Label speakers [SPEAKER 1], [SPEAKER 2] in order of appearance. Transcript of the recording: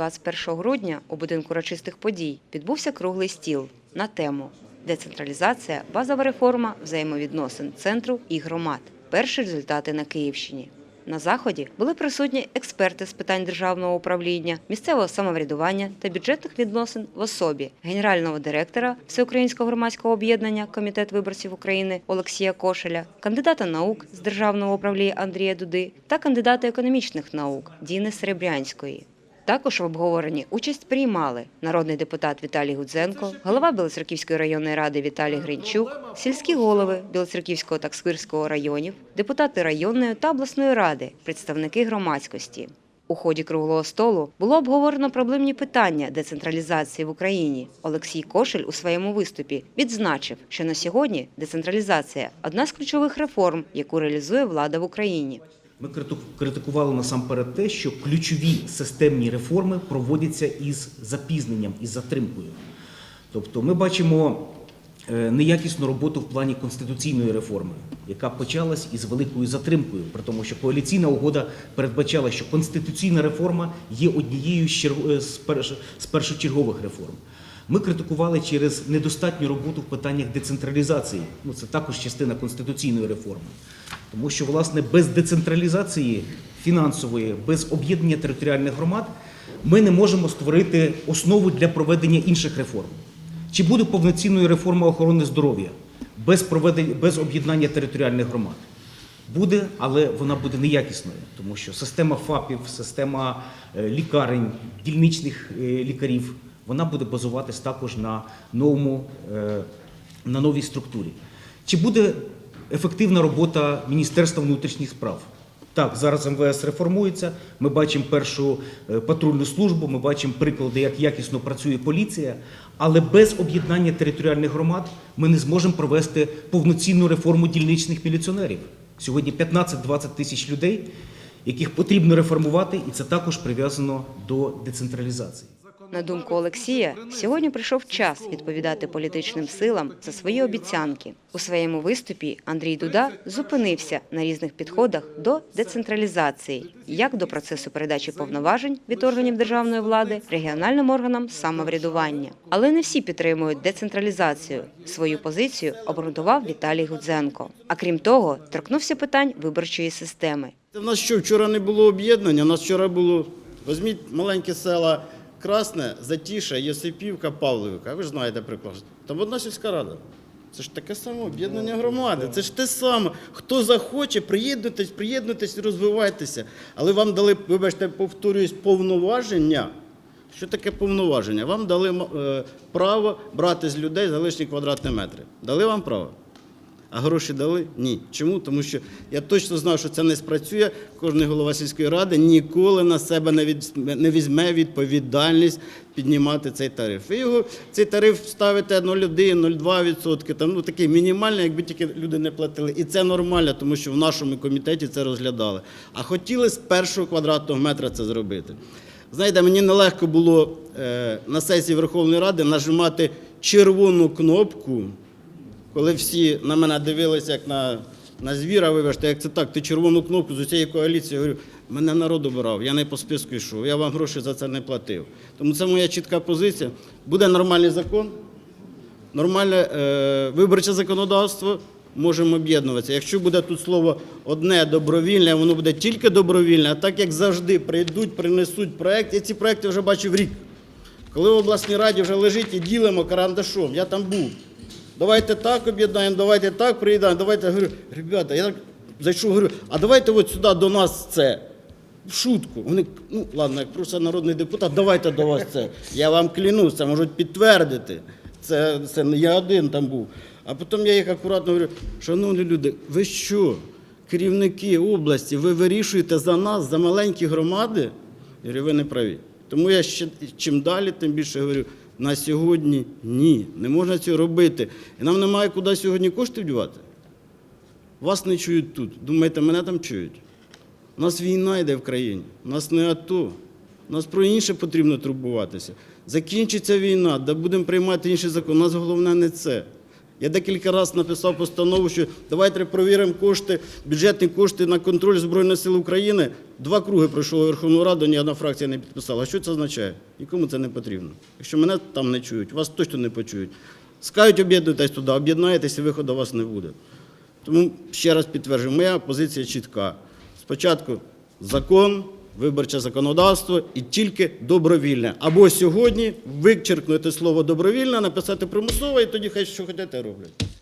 [SPEAKER 1] 21 грудня у будинку урочистих подій відбувся круглий стіл на тему Децентралізація, базова реформа взаємовідносин центру і громад. Перші результати на Київщині. На заході були присутні експерти з питань державного управління, місцевого самоврядування та бюджетних відносин в особі генерального директора Всеукраїнського громадського об'єднання Комітет виборців України Олексія Кошеля, кандидата наук з державного управління Андрія Дуди та кандидата економічних наук Діни Серебрянської. Також в обговоренні участь приймали народний депутат Віталій Гудзенко, голова Білоцерківської районної ради Віталій Гринчук, сільські голови Білоцерківського та Сквирського районів, депутати районної та обласної ради, представники громадськості. У ході круглого столу було обговорено проблемні питання децентралізації в Україні. Олексій Кошель у своєму виступі відзначив, що на сьогодні децентралізація одна з ключових реформ, яку реалізує влада в Україні.
[SPEAKER 2] Ми критикували насамперед те, що ключові системні реформи проводяться із запізненням, із затримкою. Тобто ми бачимо е, неякісну роботу в плані конституційної реформи, яка почалась із великою затримкою, при тому, що коаліційна угода передбачала, що конституційна реформа є однією з е, першочергових реформ. Ми критикували через недостатню роботу в питаннях децентралізації. Ну, це також частина конституційної реформи. Тому що, власне, без децентралізації фінансової, без об'єднання територіальних громад ми не можемо створити основу для проведення інших реформ. Чи буде повноцінною реформа охорони здоров'я без проведення, без об'єднання територіальних громад? Буде, але вона буде неякісною, тому що система ФАПів, система е, лікарень, дільничних е, лікарів, вона буде базуватись також на новому, е, на новій структурі. Чи буде ефективна робота Міністерства внутрішніх справ? Так, зараз МВС реформується. Ми бачимо першу е, патрульну службу, ми бачимо приклади, як якісно працює поліція. Але без об'єднання територіальних громад ми не зможемо провести повноцінну реформу дільничних міліціонерів. Сьогодні 15-20 тисяч людей, яких потрібно реформувати, і це також прив'язано до децентралізації.
[SPEAKER 1] На думку Олексія, сьогодні прийшов час відповідати політичним силам за свої обіцянки. У своєму виступі Андрій Дуда зупинився на різних підходах до децентралізації, як до процесу передачі повноважень від органів державної влади регіональним органам самоврядування. Але не всі підтримують децентралізацію. Свою позицію обґрунтував Віталій Гудзенко. А крім того, торкнувся питань виборчої системи.
[SPEAKER 3] У нас що, вчора не було об'єднання, у нас вчора було. Візьміть маленькі села Красне, Затіша, Єсипівка, Павлівка. Ви ж знаєте приклад. Там одна сільська рада. Це ж таке саме об'єднання громади. Це ж те саме. Хто захоче, приєднуйтесь, приєднуйтесь, розвивайтеся. Але вам дали, вибачте, повторююсь, повноваження. Що таке повноваження? Вам дали е, право брати з людей за лишні квадратні метри. Дали вам право? А гроші дали? Ні. Чому? Тому що я точно знав, що це не спрацює. Кожен голова сільської ради ніколи на себе не, від, не візьме відповідальність піднімати цей тариф. Ви його цей тариф ставите 0,1-0,2%, там ну такий мінімальний, якби тільки люди не платили. І це нормально, тому що в нашому комітеті це розглядали. А хотіли з першого квадратного метра це зробити. Знаєте, мені нелегко було е, на сесії Верховної Ради нажимати червону кнопку коли всі на мене дивилися як на, на звіра, вибачте, як це так, ти червону кнопку з усієї коаліції, я говорю, мене народ обирав, я не по списку йшов, я вам гроші за це не платив. Тому це моя чітка позиція. Буде нормальний закон, нормальне е, виборче законодавство, можемо об'єднуватися. Якщо буде тут слово одне добровільне, воно буде тільки добровільне, а так як завжди прийдуть, принесуть проект, я ці проекти вже бачив рік. Коли в обласній раді вже лежить і ділимо карандашом, я там був. Давайте так об'єднаємо, давайте так приїдаємо, давайте говорю, ребята, я так зайшов, говорю, а давайте от сюди до нас це. В шутку. Вони, ну ладно, як просто народний депутат, давайте до вас це. Я вам клянусь, це можуть підтвердити. Це, це не я один там був. А потім я їх акуратно говорю, шановні люди, ви що, керівники області, ви вирішуєте за нас, за маленькі громади? Я говорю, ви не праві. Тому я ще чим далі, тим більше говорю, на сьогодні ні, не можна цього робити. І нам немає куди сьогодні кошти вдівати. Вас не чують тут. Думаєте, мене там чують? У нас війна йде в країні, у нас не АТО. У нас про інше потрібно турбуватися. Закінчиться війна, да будемо приймати інший закон. У нас головне не це. Я декілька разів написав постанову, що давайте провіримо кошти, бюджетні кошти на контроль Збройних сил України. Два круги пройшло Верховну Раду, ні одна фракція не підписала. Що це означає? Нікому це не потрібно. Якщо мене там не чують, вас точно не почують. Скажуть, об'єднуйтесь туди, об'єднаєтесь і виходу у вас не буде. Тому ще раз підтверджую, моя позиція чітка. Спочатку закон, виборче законодавство і тільки добровільне. Або сьогодні вичеркнути слово добровільне, написати примусово, і тоді хай що хочете роблять.